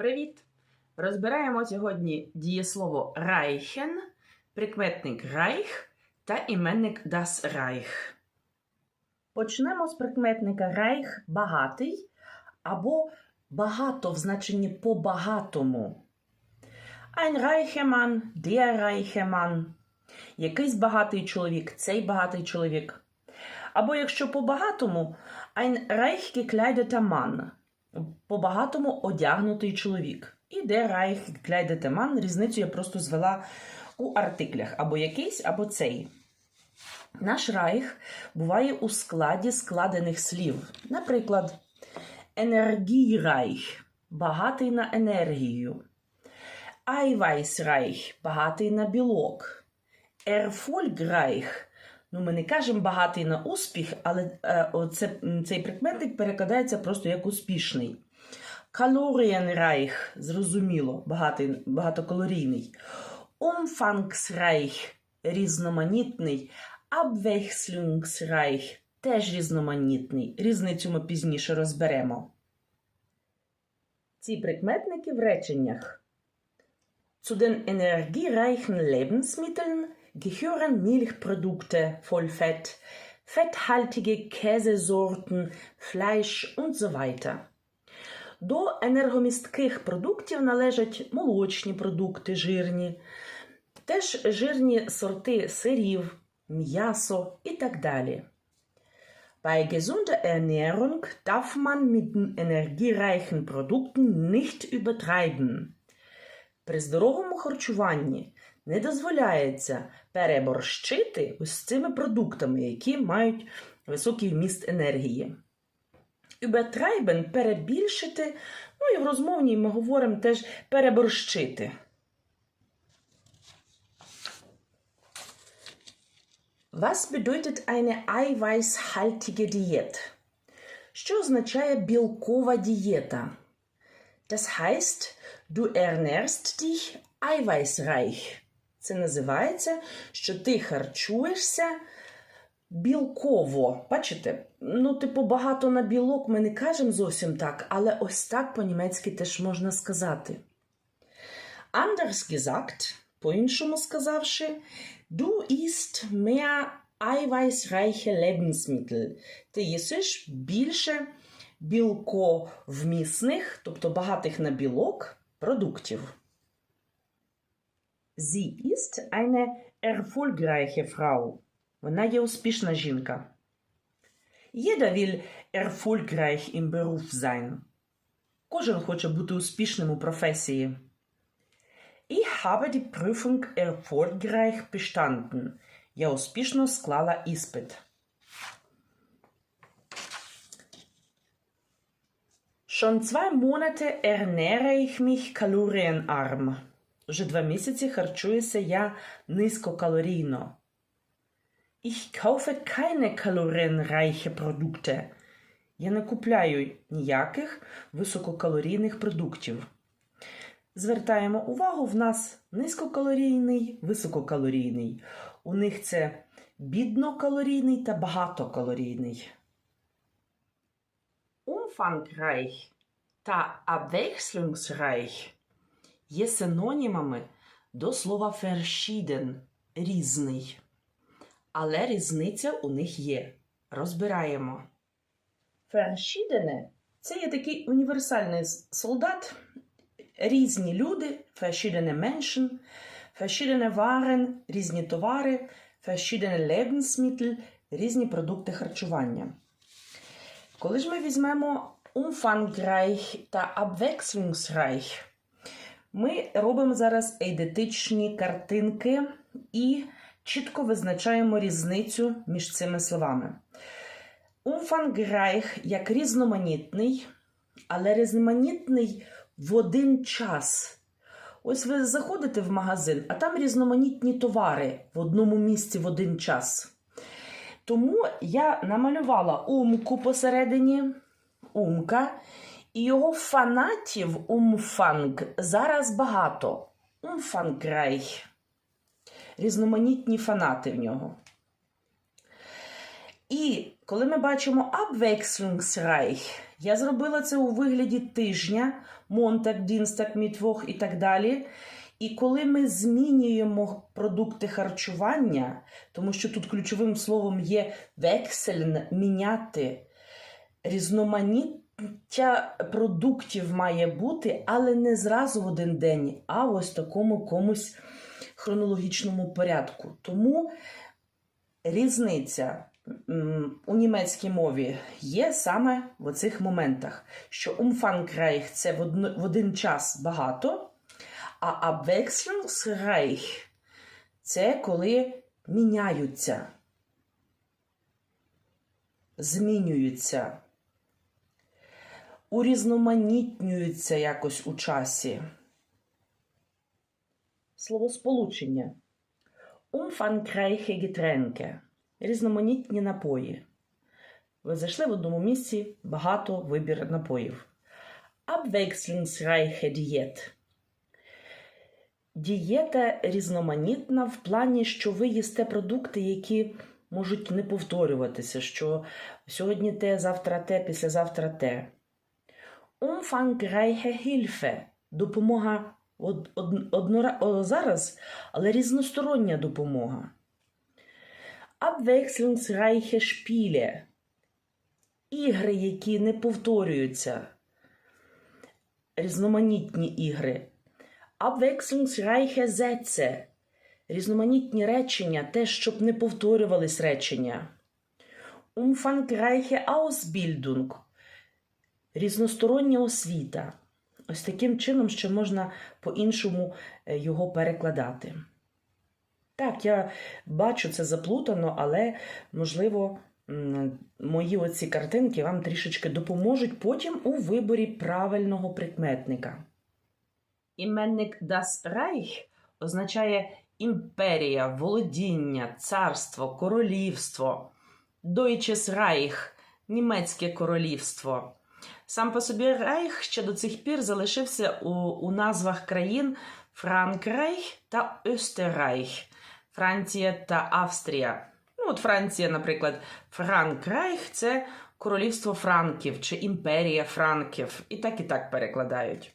Привіт! Розбираємо сьогодні дієслово reichen, прикметник reich та іменник das Reich. Почнемо з прикметника reich багатий або багато в значенні по-багатому. Ein reicher Mann, der reiche. Якийсь багатий чоловік, цей багатий чоловік. Або якщо по-багатому, ein reich gekleideter Mann. По-багатому одягнутий чоловік. І де reich gekleideter різницю я просто звела у артиклях. Або якийсь, або цей. Наш райх буває у складі складених слів. Наприклад, енергійрайх багатий на енергію. Eiweißreich – багатий на білок. Erfolgreich – ну ми не кажемо багатий на успіх, але е, оце, цей прикметник перекладається просто як успішний. Kalorienreich – зрозуміло, багатий, багатокалорійний. Umfangsreich – різноманітний. Abwechslungsreich – теж різноманітний. Різницю ми пізніше розберемо. Ці прикметники в реченнях. Zu den energiereichen Lebensmitteln gehören Milchprodukte voll Fett, fetthaltige Käsesorten, Fleisch und so weiter. До енергомістких продуктів належать молочні продукти жирні, теж жирні сорти сирів, м'ясо і так далі. Bei gesunder Ernährung darf man mit energiereichen Produkten nicht übertreiben. При здоровому харчуванні не дозволяється переборщити ось цими продуктами, які мають високий вміст енергії. Übertreiben – перебільшити, ну і в розмовній ми говоримо теж переборщити. Was bedeutet eine eiweißhaltige Diät? Що означає білкова дієта? Das heißt, du ernährst dich eiweißreich. Це називається, що ти харчуєшся білково. Бачите? Ну, типу, багато на білок ми не кажемо зовсім так, але ось так по-німецьки теж можна сказати. Anders gesagt, по-іншому сказавши, du isst mehr eiweißreiche Lebensmittel. Ти їсиш більше білковмісних, тобто багатих на білок, продуктів. Sie ist eine erfolgreiche Frau. Вона є успішна жінка. Jeder will erfolgreich im Beruf sein. Кожен хоче бути успішним у професії. Ich habe die Prüfung erfolgreich bestanden. Я успішно склала іспит. Schon zwei Monate ernähre ich mich kalorienarm. Уже два місяці харчуюся я низькокалорійно. Ich kaufe keine kalorienreiche Produkte. Я не купляю ніяких висококалорійних продуктів. Звертаємо увагу, в нас низькокалорійний, висококалорійний. У них це біднокалорійний та багатокалорійний. Umfangreich та abwechslungsreich є синонімами до слова verschieden – різний. Але різниця у них є. Розбираємо. Verschiedene – це є такий універсальний солдат. Різні люди, verschiedene Menschen, verschiedene Waren – різні товари, verschiedene Lebensmittel – різні продукти харчування. Коли ж ми візьмемо umfangreich та abwechslungsreich, ми робимо зараз ейдетичні картинки і чітко визначаємо різницю між цими словами. Umfangreich як різноманітний, але різноманітний в один час. Ось ви заходите в магазин, а там різноманітні товари в одному місці в один час. Тому я намалювала умку посередині, умка, і його фанатів умфанг зараз багато. Умфанграйх. Різноманітні фанати в нього. І коли ми бачимо Abwechslungsreich, я зробила це у вигляді тижня, Монтак, Дінстак, Мітвох і так далі. І коли ми змінюємо продукти харчування, тому що тут ключовим словом є вексель, міняти, різноманіття продуктів має бути, але не зразу в один день, а в ось такому комусь хронологічному порядку. Тому різниця у німецькій мові є саме в оцих моментах, що umfangreich – це в один час багато, а abwechslungsreich – це коли міняються, змінюються, урізноманітнюються якось у часі. Словосполучення. Umfangreiche Getränke. Різноманітні напої. Ви зайшли в одному місці багато вибір напоїв. Abwechslungsreiche Diät. Дієта різноманітна в плані, що ви їсте продукти, які можуть не повторюватися, що сьогодні те, завтра те, післязавтра те. Umfangreiche Hilfe – допомога од, од, однора, зараз, але різностороння допомога. Abwechslungsreiche Spiele – ігри, які не повторюються. Різноманітні ігри. Abwechslungsreiche Sätze – різноманітні речення, те, щоб не повторювались речення. Umfangreiche Ausbildung – різностороння освіта. Ось таким чином ще можна по-іншому е, його перекладати. Так, я бачу це заплутано, але, можливо, мої оці картинки вам трішечки допоможуть потім у виборі правильного прикметника. Іменник Das Reich означає імперія, володіння, царство, королівство. Deutsches Reich – німецьке королівство. Сам по собі Рейх ще до цих пір залишився у, у назвах країн Франкрейх та Österreich, Франція та Австрія. Ну, от Франція, наприклад, Франкрейх це королівство Франків чи імперія Франків. І так і так перекладають.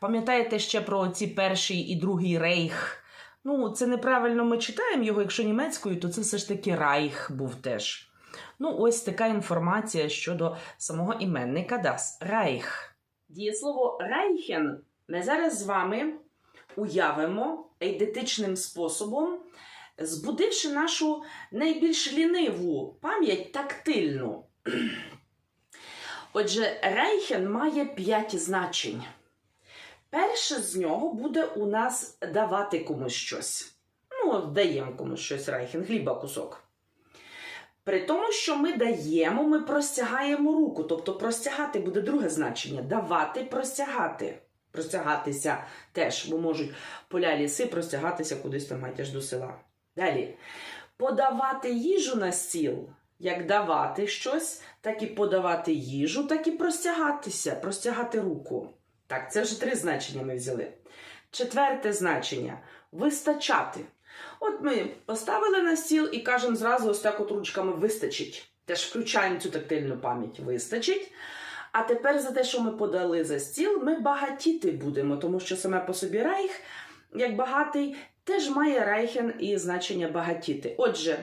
Пам'ятаєте ще про ці перший і другий рейх? Ну, це неправильно ми читаємо його, якщо німецькою, то це все ж таки Райх був теж. Ну, ось така інформація щодо самого іменника Das Reich. Дієслово Reichen ми зараз з вами уявимо ейдетичним способом, збудивши нашу найбільш ліниву пам'ять тактильну. Отже, Reichen має п'ять значень. Перше з нього буде у нас давати комусь щось. Ну, даємо комусь щось Reichen, хліба кусок. При тому, що ми даємо, ми простягаємо руку. Тобто простягати буде друге значення. Давати, простягати. Простягатися теж, бо можуть поля ліси простягатися кудись там аж до села. Далі. Подавати їжу на стіл. Як давати щось, так і подавати їжу, так і простягатися, простягати руку. Так, це вже три значення ми взяли. Четверте значення вистачати. От ми поставили на стіл і кажемо зразу ось так от ручками вистачить. Теж включаємо цю тактильну пам'ять. Вистачить. А тепер за те, що ми подали за стіл, ми багатіти будемо, тому що саме по собі райх, як багатий, теж має райхен і значення багатіти. Отже,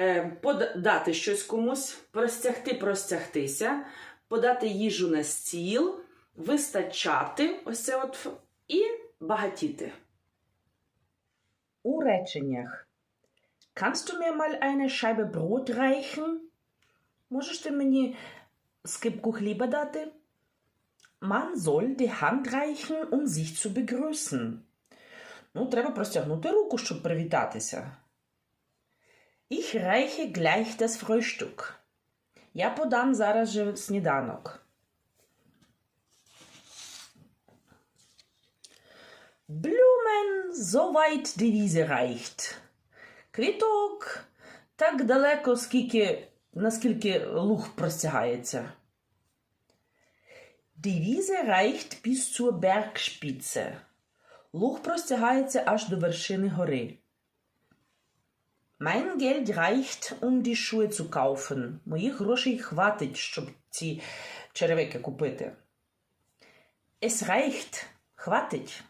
е, подати щось комусь, простягти, простягтися, подати їжу на стіл, вистачати, ось це от, і багатіти. У реченнях. Kannst du mir mal eine Scheibe Brot reichen? Можеш ти мені скипку хліба дати? Man soll die Hand reichen, um sich zu begrüßen. Ну, треба простягнути руку, щоб привітатися. Ich reiche gleich das Frühstück. Я подам зараз же сніданок. Blumen, soweit die Wiese reicht. Квіток так далеко, скільки, наскільки луг простягається. Wiese reicht bis zur Bergspitze. Луг простягається аж до вершини гори. Mein Geld reicht, um die Schuhe zu kaufen. Моїх грошей хватить, щоб ці черевики купити. Es reicht. Хватить.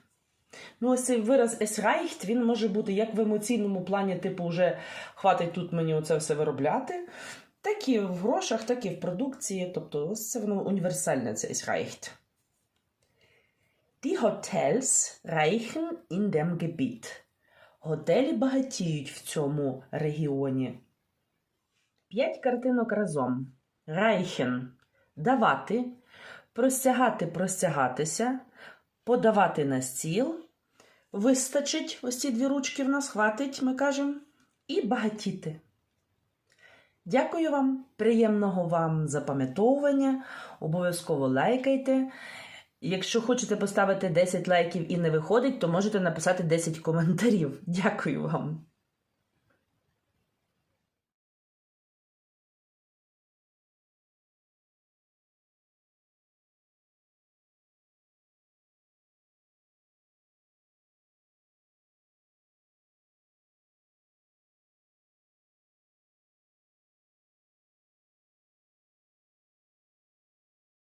Ну, ось цей вираз es він може бути як в емоційному плані, типу, вже хватить тут мені оце все виробляти, так і в грошах, так і в продукції. Тобто, ось це воно універсальне, це es. Die Hotels reichen in dem Gebiet. Готелі багатіють в цьому регіоні. П'ять картинок разом. Reichen – давати, простягати, простягатися, подавати на стіл. Вистачить, ось ці дві ручки в нас хватить, ми кажемо, і багатіти. Дякую вам, приємного вам запам'ятовування. Обов'язково лайкайте. Якщо хочете поставити 10 лайків і не виходить, то можете написати 10 коментарів. Дякую вам.